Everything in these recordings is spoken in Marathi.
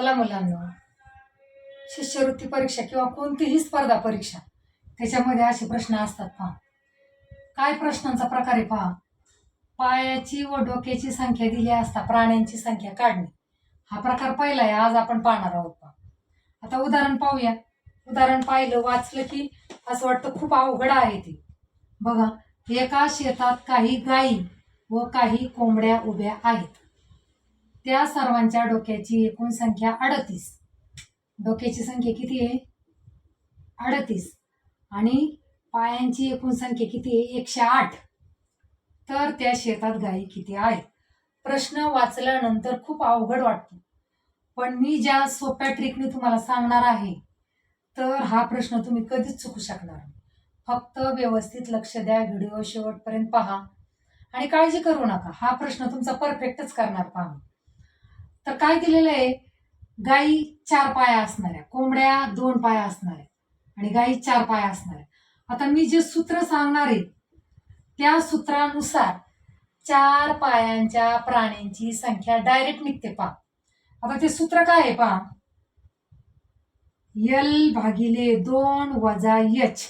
चला मुलांना. शिष्यवृत्ती परीक्षा किंवा कोणतीही स्पर्धा परीक्षा त्याच्यामध्ये असे प्रश्न असतात पहा. काय प्रश्नांचा प्रकार आहे पहा? पायाची व डोक्याची संख्या दिली असता प्राण्यांची संख्या काढणे. हा प्रकार पहिला आहे आज आपण पाहणार आहोत पहा. आता उदाहरण पाहूया. उदाहरण पाहिलं वाचलं की असं वाटतं खूप अवघड आहे ते. बघा एका शेतात काही गायी व काही कोंबड्या उभ्या आहेत. त्या सर्वांच्या डोक्याची एकूण संख्या अडतीस. डोक्याची संख्या किती आहे? अडतीस. आणि पायांची एकूण संख्या किती आहे? एकशे आठ. तर त्या शेतात गायी किती आहेत? प्रश्न वाचल्यानंतर खूप अवघड वाटतो. पण मी ज्या सोप्या ट्रिकने तुम्हाला सांगणार आहे तर हा प्रश्न तुम्ही कधीच चुकू शकणार फक्त व्यवस्थित लक्ष द्या व्हिडिओ शेवटपर्यंत पहा. आणि काळजी करू नका. हा प्रश्न तुमचा परफेक्टच करणार पहा. तर काय दिलेलं आहे? गाई चार पाया असणाऱ्या कोंबड्या दोन पाया असणाऱ्या आणि गाई चार पाया असणाऱ्या आता मी जे सूत्र सांगणार आहे त्या सूत्रानुसार चार पायांच्या प्राण्यांची संख्या डायरेक्ट निघते. पहा. आता ते सूत्र काय आहे? पहा. यल भागिले दोन वजा यच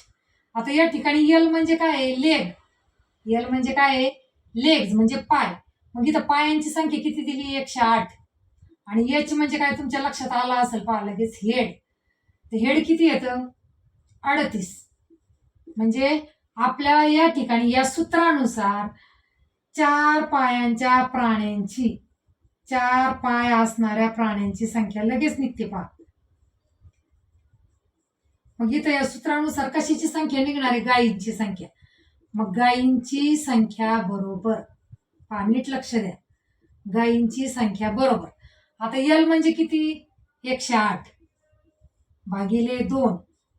आता या ठिकाणी यल म्हणजे काय आहे? लेग यल म्हणजे काय आहे? लेग्स म्हणजे पाय. मग इथं पायांची संख्या किती दिली? एकशे आठ. आणि एच म्हणजे काय तुमच्या लक्षात आला असेल पहा लगेच हेड. तर हेड किती येतं? अडतीस. म्हणजे आपल्या या ठिकाणी या सूत्रानुसार चार पायांच्या प्राण्यांची चार पाय असणाऱ्या प्राण्यांची संख्या लगेच निघते पहा. मग इथं या सूत्रानुसार कशाची संख्या निघणार आहे? गायींची संख्या. मग गायींची संख्या बरोबर. पहा नीट लक्ष द्या. गायींची संख्या बरोबर. आता यल म्हणजे किती? एकशे आठ. भागिले दोन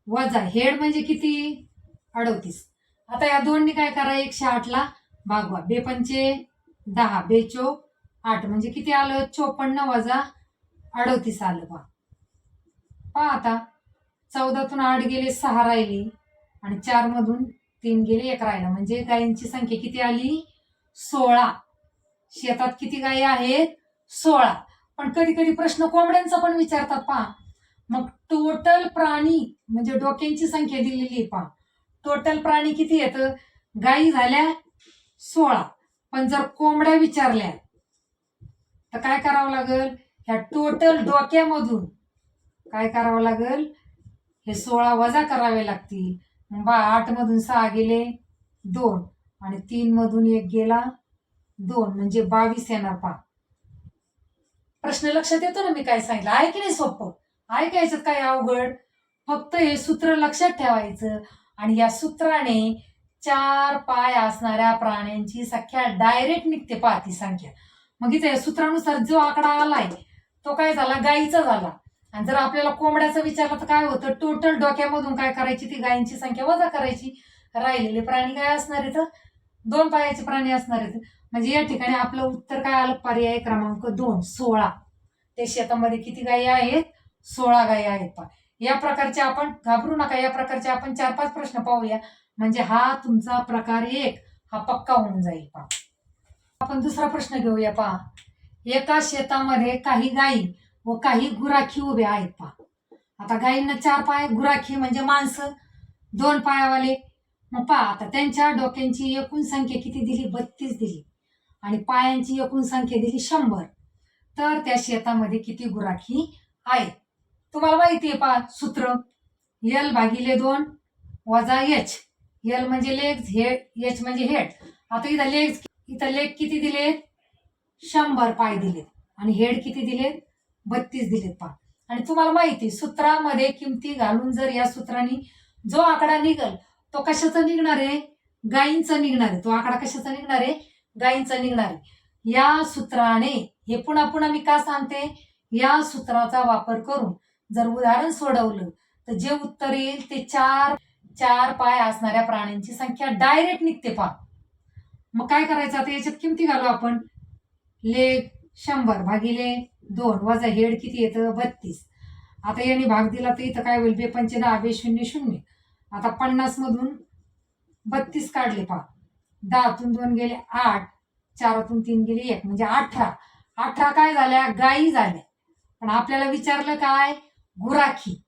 वजा हेड म्हणजे किती? अडतीस. आता या दोनने काय करा एकशे आठला भागवा. बेपंचे दहा बेचो आठ. म्हणजे किती आलं? चोपन्न वजा अडतीस आलं बा. पहा आता. चौदातून आठ गेले सहा राहिली. आणि चार मधून तीन गेले एक राहिला. म्हणजे गायींची संख्या किती आली? सोळा. शेतात किती गायी आहेत? सोळा. पण कधी कधी प्रश्न कोंबड्यांचा पण विचारतात पहा. मग टोटल प्राणी म्हणजे डोक्यांची संख्या दिलेली आहे पहा. टोटल प्राणी किती येतं गायी झाल्या सोळा. पण जर कोंबड्या विचारल्या तर काय करावं लागेल? ह्या टोटल डोक्यामधून काय करावं लागेल? हे सोळा वजा करावे लागतील. मग बा आठ मधून सहा गेले दोन. आणि तीन मधून एक गेला दोन. म्हणजे बावीस येणार पहा. प्रश्न लक्षात येतो ना मी काय सांगितलं? आहे की नाही सोपं? आहे याच्यात काय अवघड? फक्त हे सूत्र लक्षात ठेवायचं आणि या सूत्राने चार पाय असणाऱ्या प्राण्यांची संख्या डायरेक्ट निघते पाहती संख्या. मग इथे सूत्रानुसार जो आकडा आलाय तो काय झाला? गायीचा झाला. आणि जर आपल्याला कोंबड्याचा विचारलं तर काय होतं? टोटल डोक्यामधून काय करायची? ती गायींची संख्या वजा करायची. राहिलेले प्राणी काय असणार आहेत? दोन पायाचे प्राणी असणार आहेत. म्हणजे या ठिकाणी आपलं उत्तर काय आलं? पर्याय क्रमांक दोन सोळा. ते शेतामध्ये किती गायी आहेत? सोळा गायी आहेत पहा. या प्रकारचे आपण घाबरू नका. या प्रकारचे आपण चार पाच प्रश्न पाहूया. म्हणजे हा तुमचा प्रकार एक हा पक्का होऊन जाईल पहा. आपण दुसरा प्रश्न घेऊया पहा. एका शेतामध्ये काही गायी व काही गुराखी उभे आहेत पहा. आता गायींना चार पाय गुराखी म्हणजे माणसं. दोन पायावाले. मग पहा आता त्यांच्या डोक्यांची एकूण संख्या किती दिली? बत्तीस दिली. आणि पायांची एकूण संख्या दिली शंभर. तर त्या शेतामध्ये किती गुराखी आहे तुम्हाला माहिती आहे पहा सूत्र. यल भागिले दोन वजा एच यल म्हणजे लेग्स हेड एच म्हणजे हेड आता इथं लेग्स इथं लेग किती दिलेत शंभर पाय दिलेत. आणि हेड किती दिलेत बत्तीस दिलेत पहा आणि तुम्हाला माहिती आहे, सूत्रामध्ये किमती घालून जर या सूत्राने जो आकडा निघल तो कशाचा निघणार आहे? गायींचा निघणार आहे. तो आकडा कशाचा निघणार आहे? गायींचा निघणार. आहे या सूत्राने हे पुन्हा पुन्हा मी का सांगते? या सूत्राचा वापर करून जर उदाहरण सोडवलं तर जे उत्तर येईल ते चार चार पाय असणाऱ्या प्राण्यांची संख्या डायरेक्ट निघते पहा. मग काय करायचं? आता याच्यात किमती घालू आपण. लेग शंभर भागिले दोन वजा हेड किती येतं? बत्तीस. आता याने भाग दिला तर इथं काय होईल? बेपंचे दहा बे शून्य शून्य. आता पन्नास मधून बत्तीस काढले पहा. दहातून दोन गेले आठ चारातून तीन गेले एक म्हणजे अठरा. अठरा काय झाल्या? गायी झाल्या. पण आपल्याला विचारलं काय? गुराखी.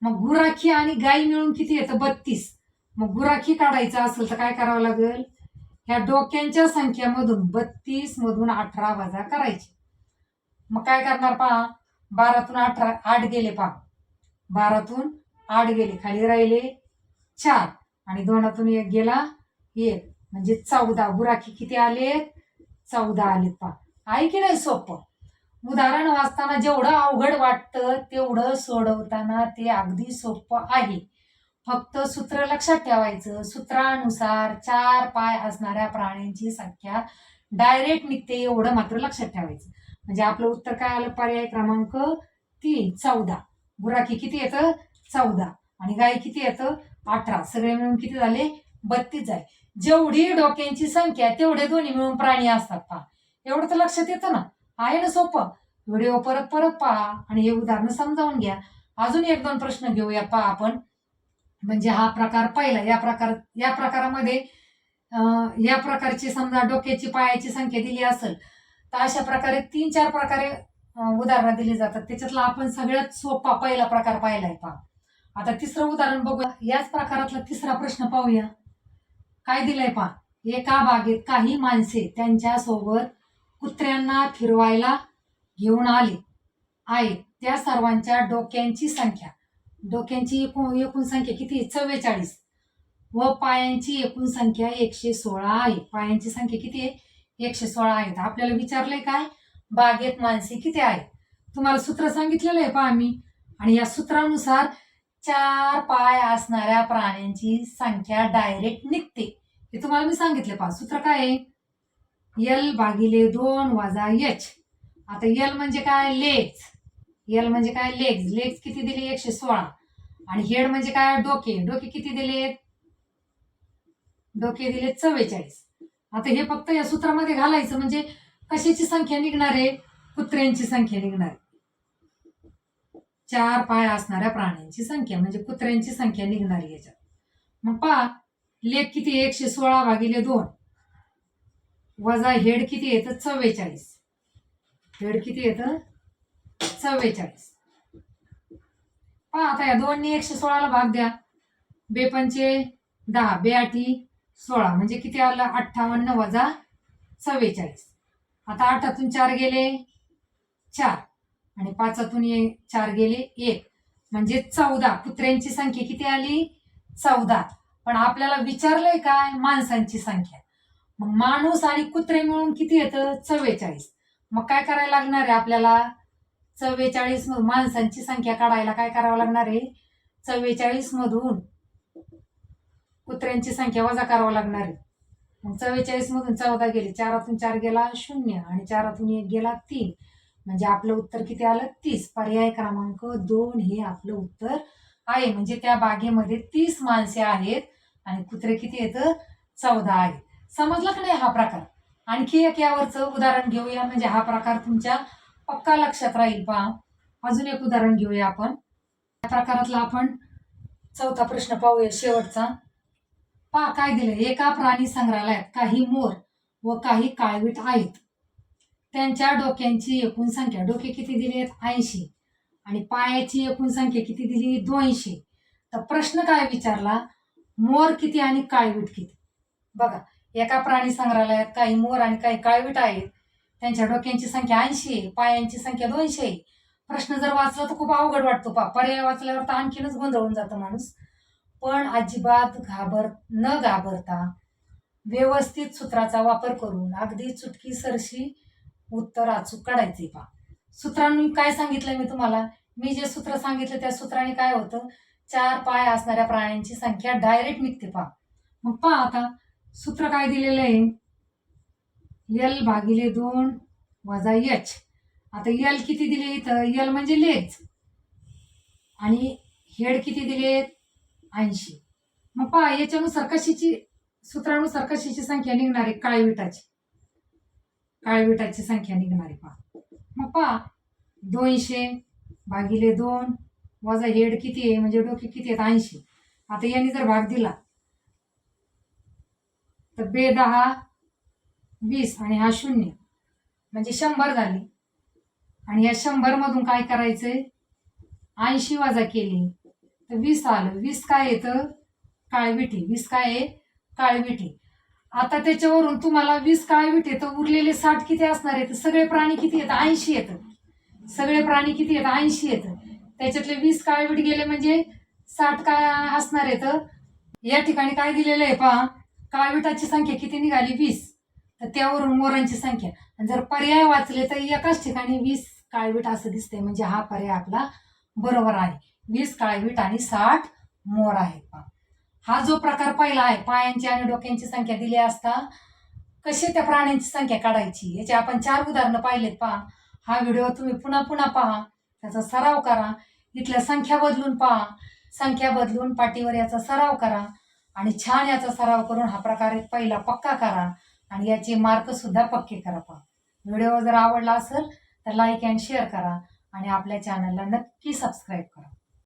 मग गुराखी आणि गाई मिळून किती येतं? बत्तीस. मग गुराखी काढायचं असेल तर काय करावं लागेल? ह्या डोक्यांच्या संख्येमधून बत्तीस मधून अठरा वजा करायची. मग काय करणार पहा? बारातून अठरा आठ गेले पहा. बारातून आठ गेले खाली राहिले चार. आणि दोनातून एक गेला एक. म्हणजे चौदा गुराखी किती आलेत? चौदा आलेत पहा. आहे की नाही सोपं? उदाहरण वाचताना जेवढं अवघड वाटतं तेवढं सोडवताना ते अगदी सोपं आहे. फक्त सूत्र लक्षात ठेवायचं. सूत्रानुसार चार पाय असणाऱ्या प्राण्यांची संख्या डायरेक्ट निघते एवढं मात्र लक्षात ठेवायचं. म्हणजे आपलं उत्तर काय आलं? पर्याय क्रमांक तीन चौदा. गुराखी किती येतं? चौदा. आणि गाय किती येतं? अठरा. सगळे मिळून किती झाले? बत्तीस आहे जेवढी डोक्यांची संख्या तेवढे दोन्ही मिळून प्राणी असतात पहा. एवढं तर लक्षात येतं ना. आहे ना सोपं. व्हिडिओ परत परत पहा आणि हे उदाहरण समजावून घ्या. अजून एक दोन प्रश्न घेऊया पहा आपण. म्हणजे हा प्रकार पाहिला या प्रकार या प्रकारामध्ये या प्रकारची समजा डोक्याची पायाची संख्या दिली असेल तर अशा प्रकारे तीन चार प्रकारे उदाहरणं दिली जातात. त्याच्यातला आपण सगळ्यात सोपा पहिला प्रकार पाहिलाय पहा. आता तिसरं उदाहरण बघूया. याच प्रकारातला तिसरा प्रश्न पाहूया. काय दिलंय पहा एका बागेत काही माणसे त्यांच्यासोबत कुत्र्यांना फिरवायला घेऊन आले. आहेत त्या सर्वांच्या डोक्यांची संख्या. डोक्यांची एकूण एकूण संख्या किती? आहे? चव्वेचाळीस. व पायांची एकूण संख्या एकशे सोळा आहे. पायांची संख्या किती आहे? एकशे सोळा आहेत आपल्याला विचारलंय काय? बागेत माणसे किती आहेत? तुम्हाला सूत्र सांगितलेलं आहे पहा आम्ही. आणि या सूत्रानुसार चार पाय असणाऱ्या प्राण्यांची संख्या डायरेक्ट निघते. हे तुम्हाला मी सांगितले पहा. सूत्र काय आहे? यल भागिले दोन वजा एच आता यल म्हणजे काय? लेग्स यल म्हणजे काय? लेग्स लेग्स किती दिले? एकशे सोळा. आणि हेड म्हणजे काय? डोके. डोके किती दिलेत डोके दिले चव्वेचाळीस. आता हे फक्त या सूत्रामध्ये घालायचं म्हणजे कशाची संख्या निघणार आहे? कुत्र्यांची संख्या निघणार आहे. चार पाय असणाऱ्या प्राण्यांची संख्या म्हणजे कुत्र्यांची संख्या निघणार याच्यात. मग पहा. लेख किती एकशे सोळा भागिले दोन. वजा हेड किती येतं चव्वेचाळीस. हेड किती येतं चव्वेचाळीस. पहा आता या दोन एकशे सोळाला भाग द्या. बेपंचे दहा बेआठी सोळा म्हणजे किती आलं? अठ्ठावन्न वजा चव्वेचाळीस. आता आठातून चार गेले चार आणि पाचातून ये चार गेले एक. म्हणजे चौदा कुत्र्यांची संख्या किती आली? चौदा. पण आपल्याला विचारलंय काय? माणसांची संख्या. मग माणूस आणि कुत्रे मिळून किती येतं? चव्वेचाळीस. मग काय करायला लागणार आहे आपल्याला? चव्वेचाळीस मधून माणसांची संख्या काढायला काय करावं लागणार आहे? चव्वेचाळीस मधून कुत्र्यांची संख्या वजा करावं लागणार आहे. मग चव्वेचाळीस मधून चौदा गेले चारातून चार गेला शून्य आणि चारातून एक गेला तीन. म्हणजे आपलं उत्तर किती आलं? तीस. पर्याय क्रमांक दोन हे आपलं उत्तर आहे. म्हणजे त्या बागेमध्ये तीस माणसे आहेत आणि कुत्रे किती येतं चौदा आहेत. समजलं का नाही हा प्रकार? आणखी एक यावरचं उदाहरण घेऊया. म्हणजे हा प्रकार तुमच्या पक्का लक्षात राहील पहा. अजून एक उदाहरण घेऊया आपण. या प्रकारातला आपण चौथा प्रश्न पाहूया शेवटचा. पहा काय दिलं एका प्राणी संग्रहालयात काही मोर व काही काळवीट आहेत. त्यांच्या डोक्यांची एकूण संख्या. डोके किती दिलेत? ऐंशी. आणि पायाची एकूण संख्या किती दिली? दोनशे. तर प्रश्न काय विचारला? मोर किती आणि काळवीट किती? बघा एका प्राणी संग्रहालयात काही मोर आणि काही काळवीट आहेत. त्यांच्या डोक्यांची संख्या ऐंशी आहे पायांची संख्या दोनशे आहे. प्रश्न जर वाचला तर खूप अवघड वाटतो पा पर्याय वाचल्यावर तर आणखीनच गोंधळून जातो माणूस. पण अजिबात घाबर न घाबरता व्यवस्थित सूत्राचा वापर करून अगदी चुटकी सरशी उत्तर अचूक काढायचे पा सूत्रांनी काय सांगितलं मी तुम्हाला? मी जे सूत्र सांगितलं त्या सूत्राने काय होतं? चार पाय असणाऱ्या प्राण्यांची संख्या डायरेक्ट निघते पा मग पहा आता सूत्र काय दिलेलं आहे? यल भागिले दोन वजा एच आता यल किती दिले इथं? यल म्हणजे लेज. आणि हेड किती दिलेत ऐंशी. मग पहा याच्यानुसार कशीची सूत्रानुसार कशीची संख्या निघणार आहे? काळविटाची. काळविटाची संख्या निघणार आहे पहा. मग पहा दोनशे भागिले दोन वजा हेड किती आहे? म्हणजे डोके किती आहेत? ऐंशी. आता यांनी जर भाग दिला तर बे दहा वीस आणि हा शून्य. म्हणजे शंभर झाली. आणि या शंभर मधून काय करायचंय? ऐंशी वाजा केली तर वीस आलं. वीस काय येतं काळविटी. वीस काय आहे? काळविटी. आता त्याच्यावरून तुम्हाला वीस काळवीट तर उरलेले साठ किती असणार आहेत? सगळे प्राणी किती येतं ऐंशी येतं सगळे प्राणी किती येतं ऐंशी येतं त्याच्यातले वीस काळवीट गेले म्हणजे साठ काय असणार येतं या ठिकाणी काय दिलेलं आहे पहा? काळविटाची संख्या किती निघाली? वीस. तर त्यावरून मोरांची संख्या. आणि जर पर्याय वाचले तर एकाच ठिकाणी वीस काळवीट असं दिसतंय. म्हणजे हा पर्याय आपला बरोबर आहे. वीस काळवीट आणि साठ मोर आहेत पहा. हा जो प्रकार पहिला आहे पायांची आणि डोक्यांची संख्या दिली असता कशी त्या प्राण्यांची संख्या काढायची? याचे आपण चार उदाहरणं पाहिलेत पहा. हा व्हिडिओ तुम्ही पुन्हा पुन्हा पहा. त्याचा सराव करा. इथल्या संख्या बदलून पहा. संख्या बदलून पाठीवर याचा सराव करा आणि छान याचा सराव करून हा प्रकार एक पहिला पक्का करा आणि याचे मार्क सुद्धा पक्के करा पहा. व्हिडिओ जर आवडला असेल तर लाईक अँड शेअर करा आणि आपल्या चॅनलला नक्की सबस्क्राईब करा.